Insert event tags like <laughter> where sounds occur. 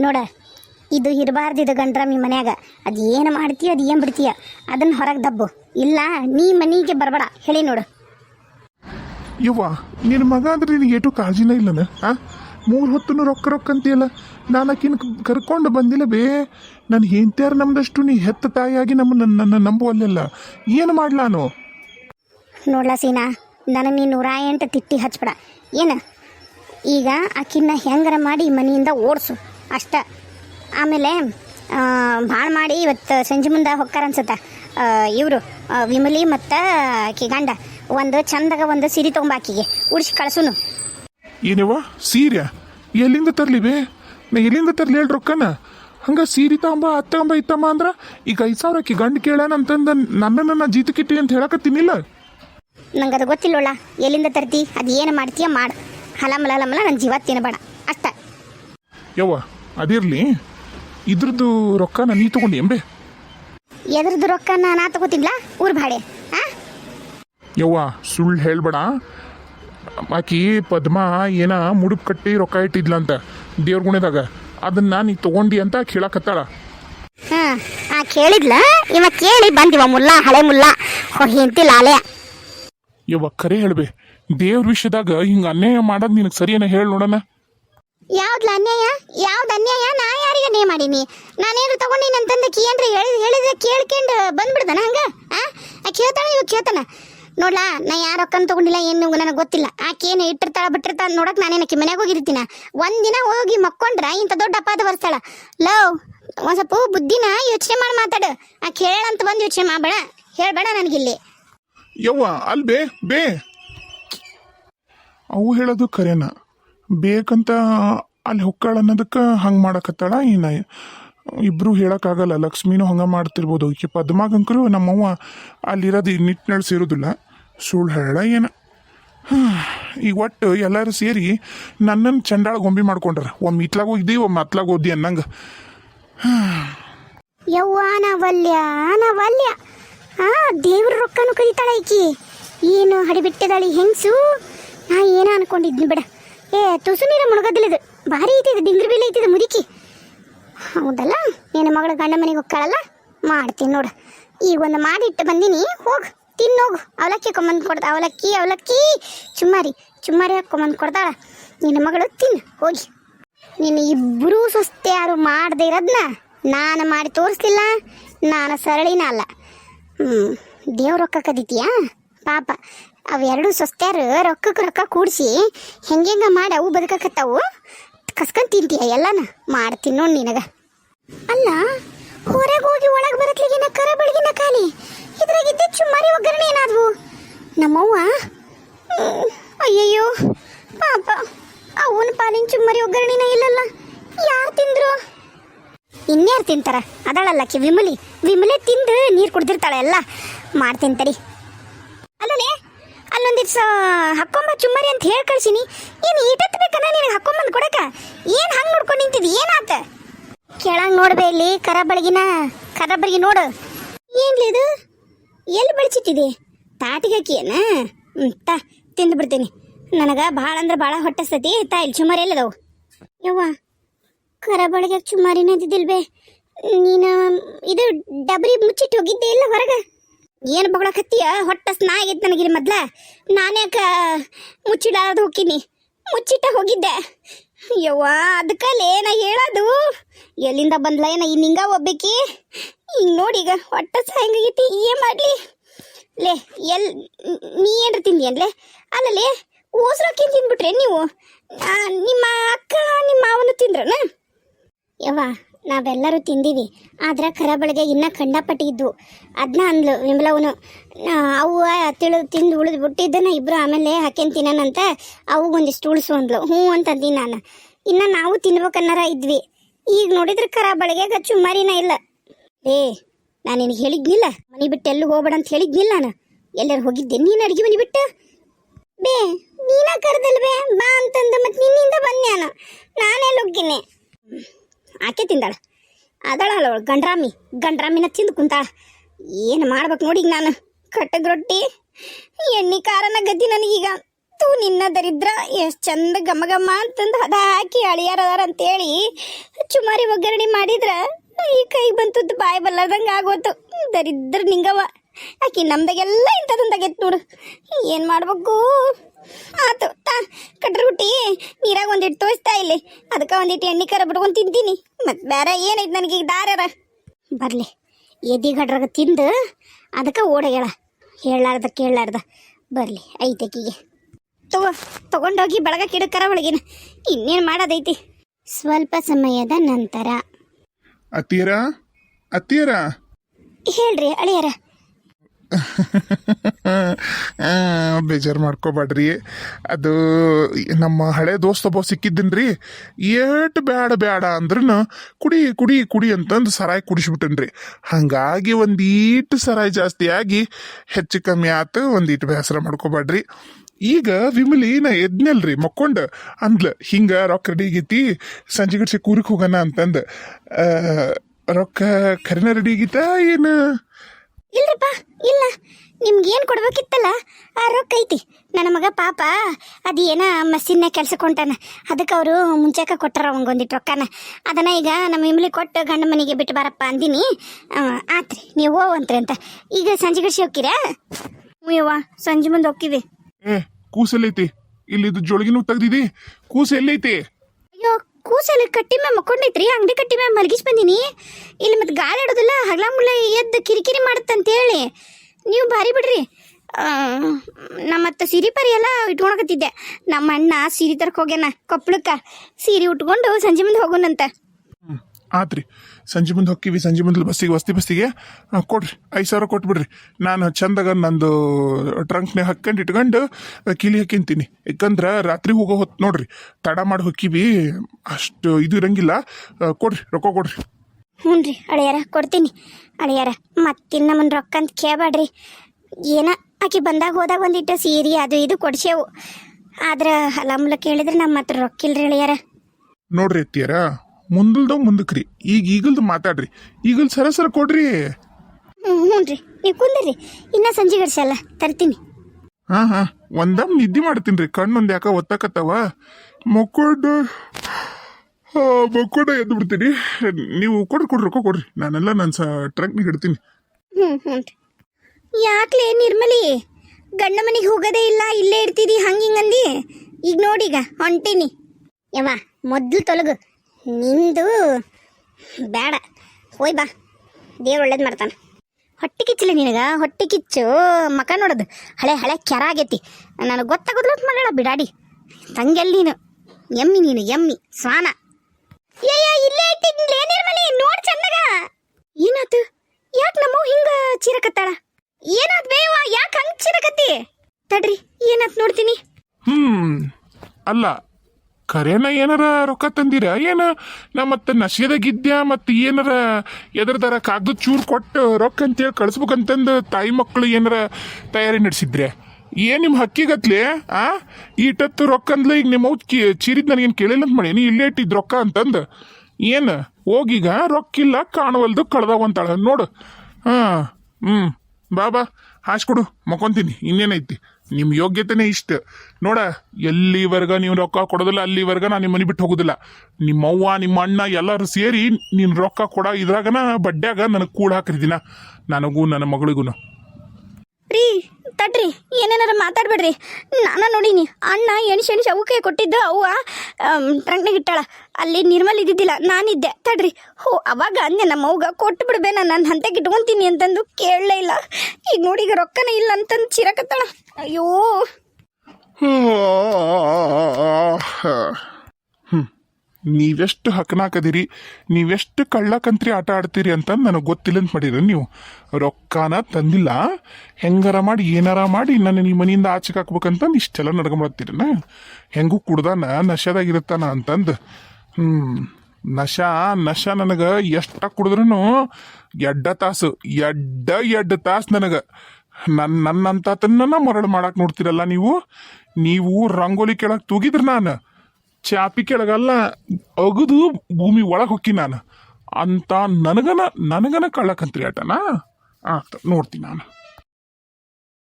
ನೋಡ ಇದು ಇರಬಾರ್ದು ಇದು ನಿಮ್ಮ ಮನ್ಯಾಗ. ಅದು ಏನು ಮಾಡ್ತೀಯ ಅದು ಏನು ಬಿಡ್ತೀಯ? ಅದನ್ನು ಹೊರಗೆ ದಬ್ಬು. ಇಲ್ಲ ನೀ ಮನೆಗೆ ಬರಬೇಡ. ಹೇಳಿ ನೋಡು. ಯವ್ವ ನಿನ್ನ ಮಗ ಅಂದ್ರೆ ನಿನಗೆ ಏಟು ಕಾಳಜಿನೇ ಇಲ್ಲನ? ಆ? ಮೂರು ಹೊತ್ತು ರೊಕ್ಕ ರೊಕ್ಕ ಅಂತೀಯಲ್ಲ? ನಾನು ಆಕಿನ ಕರ್ಕೊಂಡು ಬಂದಿಲ್ಲ ಬೇ. ನನ್ನ ಹೆಂಡ್ತಿಯಾರ ನಮ್ದಷ್ಟು ನೀ ಹೆತ್ತ ತಾಯಿಯಾಗಿ ನಮ್ಮ ನನ್ನ ನಂಬುವಲ್ಲೆಲ್ಲ ಏನು ಮಾಡ್ಲಾನು? ನೋಡ್ಲಾ ಸೀನಾ ನನಗೆ ನೀನು ನೂರ ಎಂಟು ತಿಟ್ಟಿ ಹಚ್ಬೇಡ. ಏನು? ಈಗ ಆಕಿನ ಹೆಂಗಾರ ಮಾಡಿ ಮನೆಯಿಂದ ಓಡಿಸು. ಅಷ್ಟ. ಆಮೇಲೆ ಭಾಳ ಮಾಡಿ ಇವತ್ತು ಸಂಜೆ ಮುಂದೆ ಹೊಕ್ಕಾರ ಅನ್ಸುತ್ತೆ. ಇವರು ವಿಮಲಿ ಮತ್ತು ಆಕಿ ಗಂಡ. ಒಂದು ಚಂದಾಗ ಒಂದು ಸಿರಿ ತೊಗೊಂಬ ಆಕಿಗೆ. ಉಡ್ಸಿ ಕಳ್ಸುನು. ಏನವ್ವ? ಸೀರೆ ಎಲ್ಲಿಂದ ತರ್ಲಿ ಬೇ ನಾ ಎಲ್ಲಿಂದ ತರ್ಲಿ ಹೇಳಿ ರೊಕ್ಕನ? ಹಂಗ ಸೀರೆ ತಗೊಂಬ ಅತ್ತ ತಗೊಂಬ ಇತ್ತಮ್ಮ ಅಂದ್ರೆ ಈಗ ಐದು ಸಾವಿರ ಆಕಿ ಗಂಡು ಕೇಳ್ಯಾನ ಅಂತಂದ ನನ್ನ ನಾ ಜೀತಕ್ಕಿಟ್ಟಿ ಅಂತ ಹೇಳಕತ್ತೀನಿಲ್ಲ ನಂಗೆ ಅದು ಗೊತ್ತಿಲ್ಲೋಳ. ಎಲ್ಲಿಂದ ತರ್ತಿ? ಅದು ಏನು ಮಾಡ್ತೀಯ ಮಾಡು. ಹಲಮಲ ಹಲಮಲ ನನ್ನ ಜೀವ ತಿನ್ನಬೇಡ ಅಷ್ಟ. ಯವ್ವ ಅದಿರ್ಲಿ. ಇದ್ರದ್ದು ರೊಕ್ಕನ ನೀ ತಗೊಂಡಿ ಎಂಬೆ ಎದ್ರದ್ದು ರೊಕ್ಕ ನಾನು ತಗೋತಿನ್ಲಾ? ಊರ್ ಆ? ಯವ್ವ ಸುಳ್ಳು ಹೇಳ್ಬೇಡ. ಆಕಿ ಪದ್ಮ ಏನ ಮುಡುಪ್ ಕಟ್ಟಿ ರೊಕ್ಕ ಇಟ್ಟಿದ್ಲಂತ ದೇವ್ರ ಗುಣದಾಗ. ಅದನ್ನ ನೀ ತಗೊಂಡಿ ಅಂತ ಕೇಳಕತ್ತಾಳ. ಹಾ ಆ ಕೇಳಿದ್ಲ? ಇವ ಕೇಳಿ ಬಂದಿವ ಮುಲ್ಲಾ ಹಳೆ ಮುಲ್ಲಾ. ಲಾಲೆ ಯವ್ವ ಖರೆ ಹೇಳ್ಬೇ. ದೇವ್ರ ವಿಷಯದಾಗ ಹಿಂಗ ಅನ್ಯಾಯ ಮಾಡೋದ್ ನಿನಗೆ ಸರಿಯೇನ ಹೇಳಿ ನೋಡೋಣ? ಯಾವ್ದ್ಲ ಅನ್ಯಾಯ? ಯಾವ್ದು ಅನ್ಯಾಯ? ನಾ ಯಾರಿಗೆ ಅನ್ಯಾಯ ಮಾಡೀನಿ? ನಾನೇನು ತಗೊಂಡಿನಿ ಅಂತಂದ ಕಿ ಅಂದ್ರೆ ಹೇಳಿ ಹೇಳಿದ್ರೆ ಕೇಳ್ಕೊಂಡು ಬಂದ್ಬಿಡ್ದನ ಹಂಗ? ಆ? ಆ ಕೇಳ್ತಾನ, ಇವಾಗ ಕೇಳ್ತಾನ. ನೋಡ್ಲಾ, ನಾ ಯಾರ ರೊಕ್ಕನ ತಗೊಂಡಿಲ್ಲ, ಏನು ನನಗೆ ಗೊತ್ತಿಲ್ಲ. ಆಕೆ ಏನು ಇಟ್ಟಿರ್ತಾಳ, ಬಿಟ್ಟಿರ್ತಾಳ ನೋಡಕ್ ನಾನೇನ ಕಿ ಮನೆಗೆ ಹೋಗಿರ್ತೀನ? ಒಂದಿನ ಹೋಗಿ ಮಕ್ಕೊಂಡ್ರ ಇಂಥ ದೊಡ್ಡ ಅಪಾದ ಬರ್ತಾಳ ಲವ್ ಒಂದ್ ಸ್ವಲ್ಪ ಬುದ್ಧಿನ ಯೋಚನೆ ಮಾಡಿ ಮಾತಾಡು. ಆ ಕೇಳಂತ ಬಂದು ಯೋಚನೆ ಮಾಡಬೇಡ. ಹೇಳ್ಬೇಡ ನನಗಿಲ್ಲಿ. ಯವ್ವ ಅಲ್ಲಿ ಬೇ ಬೇ. ಅವು ಹೇಳೋದು ಖರೇನ ಬೇಕಂತ ಅಲ್ಲಿ ಹೊಕ್ಕಾಳ ಅನ್ನೋದಕ್ಕೆ ಹಂಗೆ ಮಾಡಕತ್ತಾಳ ಏನ? ಇಬ್ರು ಹೇಳೋಕ್ಕಾಗಲ್ಲ. ಲಕ್ಷ್ಮಿನೂ ಹಂಗೆ ಮಾಡ್ತಿರ್ಬೋದು. ಈಕೆ ಪದ್ಮಾಗಂಕರು ನಮ್ಮವ್ವ ಅಲ್ಲಿರೋದು ನಿಟ್ಟಿನಲ್ಲಿ ಸೇರೋದಿಲ್ಲ. ಸುಳ್ಳು ಹೇಳ ಏನ? ಈಗ ಒಟ್ಟು ಎಲ್ಲರೂ ಸೇರಿ ನನ್ನನ್ನು ಚಂಡಾಳ ಗೊಂಬಿ ಮಾಡ್ಕೊಂಡ್ರ. ಒಮ್ಮೆ ಇತ್ಲಾಗ ಹೋಗಿದ್ದಿ ಒಮ್ಮೆ ಅತ್ಲಾಗ ಓದಿ ಅನ್ನಂಗೆ. ಯವ್ವ ವಲ್ಯ ಆ, ದೇವ್ರ ರೊಕ್ಕನು ಕರೀತಾಳ ಈಕಿ. ಏನು ಹಡಿಬಿಟ್ಟಿದಾಳಿ ಹೆಂಗಸು? ನಾ ಏನ ಅನ್ಕೊಂಡಿದ್ನಿ ಬಿಡ. ಏ, ತುಸು ನೀರ ಮುಳುಗೋದಿಲ್ಲ ಇದು. ಭಾರಿ ಐತಿದೆ ಡಿಂಗ್ರಿ ಬೀಲ ಐತಿದೆ ಮುದುಕಿ. ಹೌದಲ್ಲ? ನಿನ್ನ ಮಗಳು ಗಂಡ ಮನೆಗೆ ಹೋಗ್ತಾಳಲ್ಲ? ಮಾಡ್ತೀನಿ ನೋಡು. ಈಗ ಒಂದು ಮಾಡಿಟ್ಟು ಬಂದೀನಿ, ಹೋಗು. ತಿನ್ನೋಗು ಅವಲಕ್ಕಿ ಕೊಂಬಂದು ಕೊಡ್ದ, ಅವಲಕ್ಕಿ ಅವಲಕ್ಕಿ. ಚುಮ್ಮಾರಿ ಚುಮ್ಮಾರಿ ಹಾಕೊಂಬಂದು ಕೊಡ್ತಾಳ ನಿನ್ನ ಮಗಳು ತಿನ್ನು, ಹೋಗಿ. ನಿನ್ನ ಇಬ್ಬರೂ ಸ್ವಸ್ತೆ ಯಾರು ಮಾಡದೇ ಇರೋದನ್ನ ನಾನು ಮಾಡಿ ತೋರಿಸ್ಲಿಲ್ಲ. ನಾನು ಸರಳಿನ ಅಲ್ಲ. ಹ್ಞೂ ದೇವ್ರ ರೊಕ್ಕ ಕದೀತೀಯಾ? ಪಾಪ. ಅವೆರಡು ಸೊಸ್ತ್ಯಾರ ರೊಕ್ಕಕ್ಕೆ ರೊಕ್ಕ ಕೂಡಿಸಿ ಹೆಂಗೆಂಗ ಮಾಡಿ ಅವು ಬದುಕಕತ್ತಾವು? ಕಸ್ಕೊಂಡ್ ತಿಂತೀಯ ಎಲ್ಲನ? ಮಾಡ್ತೀನಿ ನೋಡಿ ನಿನಗ. ಅಲ್ಲ, ಹೊರಗೆ ಹೋಗಿ ಒಳಗೆ ಬರತ್ಲಿಗಿನ ಕರ ಬೆಳಗಿನ ಖಾಲಿ. ಇದ್ರಾಗಿದ್ದ ಚುಮ್ಮಾರಿ ಒಗ್ಗರಣೆ ಏನಾದ್ವು? ನಮ್ಮವ್ವ ಅಯ್ಯಯ್ಯೋ, ಪಾಪ. ಅವನ ಪಾಲಿನ ಚುಮ್ಮರಿ ಒಗ್ಗರಣೆನ ಇಲ್ಲಲ್ಲ. ಯಾರು ತಿಂದ್ರು? ಇನ್ಯಾರು ತಿಂತಾರ? ಅದಳಲ್ಲಕ್ಕೆ ವಿಮಲಿ. ವಿಮಲೆ ತಿಂದು ನೀರು ಕುಡ್ದಿರ್ತಾಳೆ ಎಲ್ಲ. ಮಾಡ್ತೀನಿ ತಡಿ. ಅಲ್ಲಲೇ ಅಲ್ಲೊಂದಿವ್ಸ ಹಾಕೊಂಬ ಚುಮ್ಮರಿ ಅಂತ ಹೇಳಿ ಕಳ್ಸಿನಿ. ಏನು ಈಟತ್ ಬೇಕನ್ನ ನಿನಗೆ ಹಕ್ಕೊಂಬಂದು ಕೊಡಕ? ಏನು ಹಂಗೆ ನೋಡ್ಕೊಂಡು ನಿಂತಿದ್ದಿ? ಏನಾತ? ಕೆಳಗೆ ನೋಡ್ಬೇ ಇಲ್ಲಿ ಕರ ಬೆಳಗಿನ ನೋಡು. ಏನ್ಲಿ ಇದು? ಎಲ್ಲಿ ಬೆಳಚಿಟ್ಟಿದೆ ತಾಟಿಗೆ ಹಾಕಿಯೇನ? ತಾ, ತಿಂದು ಬಿಡ್ತೀನಿ. ನನಗೆ ಭಾಳ ಅಂದ್ರೆ ಭಾಳ ಹೊಟ್ಟಸ್ತತಿ. ತಾ, ಇಲ್ಲಿ ಚುಮಾರಿ ಎಲ್ಲದವು. ಯವ್ವ ಕರ ಬೆಳಗ್ಗೆ ಚುಮಾರಿನ ನೀನ ನೀನು ಇದು ಡಬ್ರಿ ಮುಚ್ಚಿಟ್ಟು ಹೋಗಿದ್ದೆ ಇಲ್ಲ ಹೊರಗೆ? ಏನು ಬಗಳಕತ್ತೀಯ? ಹೊಟ್ಟೆ ಸ್ನಾ ಆಗಿತ್ತು ನನಗಿರಿ ಮೊದ್ಲ. ನಾನ್ಯಾಕ ಮುಚ್ಚಿಡಾದ ಹೋಗಿನಿ ಮುಚ್ಚಿಟ್ಟ ಹೋಗಿದ್ದೆ. ಯವ್ವ ಅದಕ್ಕಲ್ಲೇ ನಾ ಹೇಳೋದು? ಎಲ್ಲಿಂದ ಬಂದ್ಲ ಏನ ಈ ಹಿಂಗ ಒಬ್ಬೇಕಿ? ಈಗ ನೋಡಿ ಈಗ ಹೊಟ್ಟ ಸ್ನಾ ಹೆಂಗಾಗೈತಿ ಏನ್ ಮಾಡ್ಲಿ? ಲೇ, ಎಲ್, ನೀ ಏನ್ರ ತಿಂದಿಯನ್ಲೇ ಅಲ್ಲಲೇ ಓಸ್ರಕ್ಕಿ ತಿಂದ್ಬಿಟ್ರೆ ನೀವು? ನಿಮ್ಮ ಅಕ್ಕ, ನಿಮ್ಮ ಮಾವನು ತಿಂದ್ರನ? ಯವ್ವ ನಾವೆಲ್ಲರೂ ತಿಂದೀವಿ. ಆದ್ರೆ ಕರ ಬೆಳಗ್ಗೆ ಇನ್ನ ಕಂಡಪಟ್ಟಿ ಇದ್ವು. ಅದನ್ನ ಅಂದ್ಲು ವಿಮಲವನು ಅವು ತಿಳು, ತಿಂದು ಉಳಿದು ಬಿಟ್ಟಿದ್ದನ್ನ ಇಬ್ರು ಆಮೇಲೆ ಹಾಕೇನು ತಿನ್ನನಂತ ಅವುಗೊಂದಿಷ್ಟು ಉಳಿಸು ಅಂದ್ಲು. ಹ್ಞೂ ಅಂತ ಅಂದಿ ನಾನು. ಇನ್ನ ನಾವು ತಿನ್ಬೇಕನ್ನಾರ ಇದ್ವಿ. ಈಗ ನೋಡಿದ್ರೆ ಕರ ಬೆಳಗ್ಗೆ ಚುಮ್ಮಾರಿನ ಇಲ್ಲ. ಏ ನಾನು ನಿನಗೆ ಹೇಳಿದ್ನಿಲ್ಲ. ಮನೆ ಬಿಟ್ಟು ಎಲ್ಲೂ ಹೋಗ್ಬೇಡ ಅಂತ ಹೇಳಿದ್ನಿಲ್ಲ ನಾನು. ಎಲ್ಲರೂ ಹೋಗಿದ್ದೆ ನೀನು ಅಡುಗೆ ಮನೆ ಬಿಟ್ಟು? ಬೇ, ನೀನ ಕರೆದಲ್ವೇ ಬಾ ಅಂತಂದು ಮತ್ತೆ ನಿನ್ನಿಂದ ಬಂದ್ಯಾನು ನಾನೇ. ಹೋಗ್ತೀನಿ? ಆಕೆ ತಿಂದಾಳ. ಅದಳ ಅವಳು ಗಂಡ್ರಾಮಿ. ಗಂಡ್ರಾಮಿನ ತಿಂದು ಕುಂತಾಳ. ಏನು ಮಾಡ್ಬೇಕು ನೋಡಿ ಈಗ ನಾನು. ಕಟ್ಟದ ರೊಟ್ಟಿ, ಎಣ್ಣೆ ಕಾರನ ಗದ್ದಿ ನನಗೀಗ ತೂ ನಿನ್ನ ದರಿದ್ರ ಎಷ್ಟು ಚಂದ ಘಮ ಘಮ ಅಂತಂದು ಹದ ಹಾಕಿ ಅಳಿಯಾರದಾರ ಅಂತೇಳಿ ಚುಮಾರಿ ಒಗ್ಗರಣೆ ಮಾಡಿದ್ರ ಈ ಕೈ ಬಂತದ್ದು ಬಾಯಿ ಬಲ್ಲದಂಗೆ ಆಗೋತು. ದರಿದ್ರ ನಿಂಗವ ಆಕಿ ನಮ್ದಾಗೆಲ್ಲ ಇಂಥದೊಂದಾಗೈತೆ ನೋಡು. ಏನು ಮಾಡ್ಬೇಕು? ಆತು ತಾ ಕಟ್ರಗುಟ್ಟಿ ನೀರಾಗ ಒಂದಿಟ್ಟು ತೋರಿಸ್ತಾ ಇಲ್ಲಿ ಅದಕ್ಕೆ ಒಂದಿಟ್ಟು ಎಣ್ಣೆ ಕರ ಬಿಟ್ಕೊಂಡು ತಿಂತೀನಿ. ಮತ್ತು ಬೇರೆ ಏನೈತೆ ನನಗೆ ಈಗ ದಾರ್ಯಾರ? ಬರಲಿ. ಎದಿ ಗಡ್ರಾಗ ತಿಂದು ಅದಕ್ಕೆ ಓಡಗ್ಯಾಳ ಹೇಳಾರ್ದ ಕೇಳಾರ್ದ ಬರಲಿ ಐತೆಕಿಗೆ ತಗೋ ತಗೊಂಡೋಗಿ ಬೆಳಗ ಕಿಡಕರ ಒಳಗಿನ. ಇನ್ನೇನು ಮಾಡೋದೈತಿ? ಸ್ವಲ್ಪ ಸಮಯದ ನಂತರ. ಅತ್ತಿಯರ? ಅತ್ತಿಯರ? ಹೇಳ್ರಿ ಅಳಿಯರ. <laughs> ಬೇಜಾರು ಮಾಡ್ಕೋಬೇಡ್ರಿ. ಅದು ನಮ್ಮ ಹಳೆ ದೋಸ್ತ ಒಬ್ಬ ರೀ ಏಟ್ ಬ್ಯಾಡ ಬ್ಯಾಡ ಅಂದ್ರೂ ಕುಡಿ ಕುಡಿ ಕುಡಿ ಅಂತಂದು ಸರಾಯಿ ಕುಡಿಸ್ಬಿಟ್ಟನ್ರಿ. ಹಂಗಾಗಿ ಒಂದೀಟು ಸರಾಯಿ ಜಾಸ್ತಿ ಆಗಿ ಹೆಚ್ಚು ಕಮ್ಮಿ ಆತು ಒಂದೀಟು ಬೇಸರ ಮಾಡ್ಕೋಬೇಡ್ರಿ. ಈಗ ವಿಮಲಿ ನಾ ಎದ್ನಲ್ರಿ, ಮಕ್ಕೊಂಡು. ಅಂದ್ಲ, ಹಿಂಗ ರೊಕ್ಕ ರೆಡಿ ಆಗೈತಿ, ಸಂಜೆ ಗಿಡ್ಸಿ ಕೂರಿಗೆ ಹೋಗೋಣ ಅಂತಂದು. ರೊಕ್ಕ ಖರೀನ ರೆಡಿ ಆಗೈತಾ ಏನು? ಇಲ್ರಿಪ್ಪ ಇಲ್ಲ. ನಿಮ್ಗೇನು ಏನು ಕೊಡ್ಬೇಕಿತ್ತಲ್ಲ? ಆ ರೊಕ್ಕ ಐತಿ. ನನ್ನ ಮಗ ಪಾಪ ಅದೇನ ಮಸ್ಸಿನ ಕೆಲ್ಸಕ್ಕೆ ಹೊಂಟಾನ. ಅದಕ್ಕೆ ಅವರು ಮುಂಚೆಕ ಕೊಟ್ಟಾರ ಅವಂಗೊಂದಿಟ್ಟು ರೊಕ್ಕನ. ಅದನ್ನ ಈಗ ನಮ್ಮ ಇಮ್ಲಿ ಕೊಟ್ಟು ಗಂಡ ಮನೆಗೆ ಬಿಟ್ಟು ಬಾರಪ್ಪ ಅಂದಿನಿ ಆತ್ರಿ ನೀವು ಹೋವಂತ್ರಿ ಅಂತ. ಈಗ ಸಂಜೆ ಗಡ್ಸಿ ಹೋಗ್ತೀರಾ? ಹ್ಞೂ ಯವ್ವ ಸಂಜೆ ಮುಂದೆ ಹೋಗ್ತೀವಿ. ಏ ಎಲ್ಲೈತಿ? ಇಲ್ಲಿದ್ದು ಜೋಳಿಗೆನೂ ತೆಗ್ದಿದಿ? ಕೂಸು ಎಲ್ಲೈತಿ? ಅಯ್ಯೋ ಕೂಸಲ್ಲಿ ಕಟ್ಟಿ ಮೇಲೆ ಮಕ್ಕೊಂಡೈತ್ರಿ, ಅಂಗಡಿ ಕಟ್ಟಿ ಮ್ಯಾಮ್ ಮಲಗಿಸ್ ಬಂದೀನಿ. ಇಲ್ಲಿ ಮತ್ತೆ ಗಾಳಿ ಆಡೋದಿಲ್ಲ, ಹಗಲ ಮುಳ್ಳ ಎದ್ದು ಕಿರಿಕಿರಿ ಮಾಡುತ್ತಂತೇಳಿ ನೀವು ಭಾರಿ ಬಿಡ್ರಿ. ನಮ್ಮ ಮತ್ತೆ ಸಿರಿ ಪರಿ ಎಲ್ಲ ಇಟ್ಕೊಳಕತ್ತಿದ್ದೆ. ನಮ್ಮ ಅಣ್ಣ ಸೀರೆ ತರಕ ಹೋಗ್ಯಾನ, ಕೊಪ್ಪಳಕ್ಕ. ಸೀರೆ ಉಟ್ಕೊಂಡು ಸಂಜೆ ಮುಂದೆ ಹೋಗೋಣಂತ. ಆತ್ರಿ. ಸಂಜೆ ಮುಂದೆ ಹೊಕ್ಕಿವಿ ಸಂಜೆ ಮುಂದೆ ಬಸ್ಸಿಗೆ ವಸ್ತಿ ಬಸ್ಸಿಗೆ. ಕೊಡ್ರಿ ಐದು ಸಾವಿರ ಕೊಟ್ಬಿಡ್ರಿ. ನಾನು ಚಂದಾಗ ನಂದು ಟ್ರಂಕ್ನೇ ಹಾಕ್ಕೊಂಡು ಇಟ್ಕೊಂಡು ಕೀಲಿ ಹಾಕಿಂತೀನಿ ಯಾಕಂದ್ರೆ ರಾತ್ರಿ ಹೋಗೋ ಹೊತ್ತು ನೋಡ್ರಿ ತಡ ಮಾಡಿ ಹೊಕ್ಕಿವಿ ಅಷ್ಟು ಇದು ಇರಂಗಿಲ್ಲ. ಕೊಡ್ರಿ ರೊಕ್ಕ ಕೊಡ್ರಿ. ಹ್ಞೂ ರೀ ಅಳಿಯಾರ ಕೊಡ್ತೀನಿ. ಅಳಿಯಾರ ಮತ್ತಿನ್ನ ನಮ್ಮನ್ನು ರೊಕ್ಕ ಅಂತ ಕೇಳಬೇಡ್ರಿ ಏನ ಆಕಿ ಬಂದಾಗ ಹೋದಾಗ ಒಂದಿಟ್ಟು ಸೀರೆ ಅದು ಇದು ಕೊಡ್ಸೇವು ಆದ್ರೆ ಹಲಮುಲ ಕೇಳಿದ್ರೆ ನಮ್ಮ ಹತ್ರ ರೊಕ್ಕ ಇಲ್ರಿ ಅಳಿಯಾರ. ನೋಡ್ರಿ ಅತ್ತಿಯರ ಮುಂದಲ್ದ ಮುಂದಕ್ರಿ. ಈಗ ಈಗಲ್ದು ಮಾತಾಡ್ರಿ. ಈಗಲ್ ಸರ ಸರ ಕೊಡ್ರಿ. ಹ್ಞೂ ರೀ ನೀವು ಕುಂದ್ರಿ. ಇನ್ನ ಸಂಜೆ ಗಡ್ಸಲ್ಲ ತರ್ತೀನಿ. ಹಾ ಹಾ. ಒಂದಮ್ ನಿದ್ದೆ ಮಾಡ್ತೀನಿ ರೀ ಕಣ್ಣೊಂದು ಯಾಕ ಒತ್ತಕತ್ತವ? ಮಕ್ಕೊಂಡ ಮಕ್ಕೊಂಡು ಎದ್ದು ಬಿಡ್ತೀನಿ. ನೀವು ಕೊಡ್ರಿ ಕೊಡ್ರಿ ರೊಕ್ಕ ಕೊಡ್ರಿ. ನಾನೆಲ್ಲ ನನ್ನ ಸ ಟ್ರಕ್ನಿಗೆ ಇಡ್ತೀನಿ. ಹ್ಞೂ ಹ್ಞೂ ರೀ ಯಾಕ್ಲೆ ನಿರ್ಮಲಿ? ಗಂಡ ಮನೆಗೆ ಹೋಗೋದೇ ಇಲ್ಲ ಇಲ್ಲೇ ಇರ್ತಿದಿ ಹಂಗೆ ಹಿಂಗಂದು ಈಗ ನೋಡೀಗ ಹೊಂಟೀನಿ. ಯವ್ವ ಮೊದ್ಲು ತೊಲಗು. ನಿಂದು? ಬೇಡ. ಹೋಯ್ ಬಾ. ದೇವ್ರು ಒಳ್ಳೇದು ಮಾಡ್ತಾನೆ. ಹೊಟ್ಟೆ ಕಿಚ್ಚಲಿ ನಿನಗೆ? ಹೊಟ್ಟೆ ಕಿಚ್ಚು. ಮಕ ನೋಡೋದು. ಹಳೆ ಹಳೆ ಕೆರ ಆಗೈತಿ. ನನಗೆ ಗೊತ್ತಾಗೋದ್ಲ ಮಾಡೋಣ ಬಿಡಾಡಿ. ತಂಗೆಲ್ ನೀನು. ಎಮ್ಮಿ ನೀನು, ಎಮ್ಮಿ. ಸ್ವಾನ ಏಯ ಇಲ್ಲೇ ಇಟ್ಟಿದ್ಲೇ ಮನೆ ನೋಡ್ ಚಂದಗ. ಏನಾತು? ಯಾಕೆ ನಮ್ಮ ಹಿಂಗ ಚೀರಕತ್ತಾಳ? ಏನಾತ್ ಬೇವ ಯಾಕೆ ಹಂಗೆ ಚೀರಕತ್ತಿ? ತಡ್ರಿ, ಏನಾತ್ ನೋಡ್ತೀನಿ. ಹ್ಮ್. ಅಲ್ಲ ಖರೇನ ಏನಾರ ರೊಕ್ಕ ತಂದಿರ? ಏನ? ನಾ ಮತ್ತೆ ನಶೆದಾಗಿದ್ಯಾ ಮತ್ತೆ ಏನಾರ ಎದರ್ದಾರ ಕಾಗದ ಚೂರು ಕೊಟ್ಟು ರೊಕ್ಕ ಅಂತೇಳಿ ಕಳಿಸ್ಬೇಕಂತಂದು ತಾಯಿ ಮಕ್ಕಳು ಏನಾರ ತಯಾರಿ ನಡೆಸಿದ್ರೆ? ಏನು ನಿಮ್ಮ ಹಕ್ಕಿಗತ್ಲೆ ಆ? ಈಟತ್ತು ರೊಕ್ಕ ಅಂದ್ಲೆ ಈಗ ನಿಮ್ಮ ಕಿ ಚೀರಿದ್ ನನಗೇನು ಕೇಳಿಲ್ಲ ಅಂತ ಮಾಡಿ ನೀ ಇಲ್ಲೇ ಇಟ್ಟಿದ್ ರೊಕ್ಕ ಅಂತಂದು. ಏನು? ಹೋಗೀಗ ರೊಕ್ಕಿಲ್ಲ, ಕಾಣವಲ್ದು ಕಳ್ದವಂತಾಳ ನೋಡು. ಹಾ, ಹ್ಮ್. ಬಾ ಬಾ. ಹಾಸ್ಕೊಡು. ಮಕ್ಕೊಂತೀನಿ. ಇನ್ನೇನೈತಿ? ನಿಮ್ಮ ಯೋಗ್ಯತೆನೇ ಇಷ್ಟ. ನೋಡ, ಎಲ್ಲಿವರೆಗ ನೀವು ರೊಕ್ಕ ಕೊಡೋದಿಲ್ಲ, ಅಲ್ಲಿವರೆಗ ನಾನು ನಿಮ್ಮ ಮನೆ ಬಿಟ್ಟು ಹೋಗೋದಿಲ್ಲ. ನಿಮ್ಮವ್ವ ನಿಮ್ಮ ಅಣ್ಣ ಎಲ್ಲರೂ ಸೇರಿ ನೀನು ರೊಕ್ಕ ಕೊಡ ಇದ್ರಾಗನ ಬಡ್ಡ್ಯಾಗ ನನಗೆ ಕೂಡ ಹಾಕ್ರಿ ದಿನ. ನನಗೂ ನನ್ನ ಮಗಳಿಗೂ ರೀ, ತಡ್ರಿ, ಏನೇನಾರ ಮಾತಾಡ್ಬೇಡ್ರಿ. ನಾನು ನೋಡೀನಿ, ಅಣ್ಣ ಎಣಿಸಿ ಎಣಿಸಿ ಅವಕ್ಕೆ ಕೊಟ್ಟಿದ್ದು ಅವ್ವ ಟ್ರಂಕ್ನಾಗ ಇಟ್ಟಾಳ. ಅಲ್ಲಿ ನಿರ್ಮಲ್ ಇದ್ದಿದ್ದಿಲ್ಲ, ನಾನಿದ್ದೆ. ತಡ್ರಿ, ಹೋ, ಅವಾಗ ಅಂದೆ ನಮ್ಮ ಅವ್ಗ, ಕೊಟ್ಟು ಬಿಡ್ಬೇ ನಾನು ನನ್ನ ಹಂತೆಗೆ ಇಟ್ಕೊಂತೀನಿ ಅಂತಂದು ಕೇಳಲೇ ಇಲ್ಲ. ಈಗ ನೋಡಿ, ಈಗ ರೊಕ್ಕನೇ ಇಲ್ಲ ಅಂತಂದು ಚಿರಕತ್ತಾಳ. ಅಯ್ಯೋ. ನೀವೆಷ್ಟು ಹಕನಾಕದಿರಿ ನೀವೆಷ್ಟು ಕಳ್ಳಕಂತ್ರಿ ಆಟ ಆಡ್ತೀರಿ ಅಂತ ನನಗೆ ಗೊತ್ತಿಲ್ಲ ಅಂತ ಮಾಡಿರಿ ನೀವು. ರೊಕ್ಕನ ತಂದಿಲ್ಲ. ಹೆಂಗಾರ ಮಾಡಿ, ಏನಾರ ಮಾಡಿ ನನ್ನ ನಿಮ್ಮ ಮನೆಯಿಂದ ಆಚೆಗೆ ಹಾಕ್ಬೇಕಂತಂದು ಇಷ್ಟೆಲ್ಲ ನಡ್ಕೊಂಬರ್ತೀರನ ಹೆಂಗೂ ಕುಡ್ದಾನ ನಶಾದಾಗಿರುತ್ತಾನ ಅಂತಂದು. ಹ್ಮ್. ನಶ ನಶ ನನಗೆ ಎಷ್ಟ ಕುಡಿದ್ರೂ ಎಡ್ಡ ತಾಸು, ಎಡ್ಡ ಎಡ್ಡ ತಾಸು ನನಗೆ. ನನ್ನ ನನ್ನಂತತನ್ನ ಮರಳು ಮಾಡಕ್ ನೋಡ್ತಿರಲ್ಲ ನೀವು? ನೀವು ರಂಗೋಲಿ ಕೆಳಗೆ ತೂಗಿದ್ರ ನಾನು. ಚಾಪಿ ಕೆಳಗಲ್ಲ, ಅಗದು ಭೂಮಿ ಒಳಗೆ ಹೊಕ್ಕಿ ನಾನು. ಅಂತ ನನಗನ ನನಗನ ಕಳ್ಳಕಂತ್ರಿ ಆಟನಾ? ಆತ ನೋಡ್ತೀನಿ ನಾನು.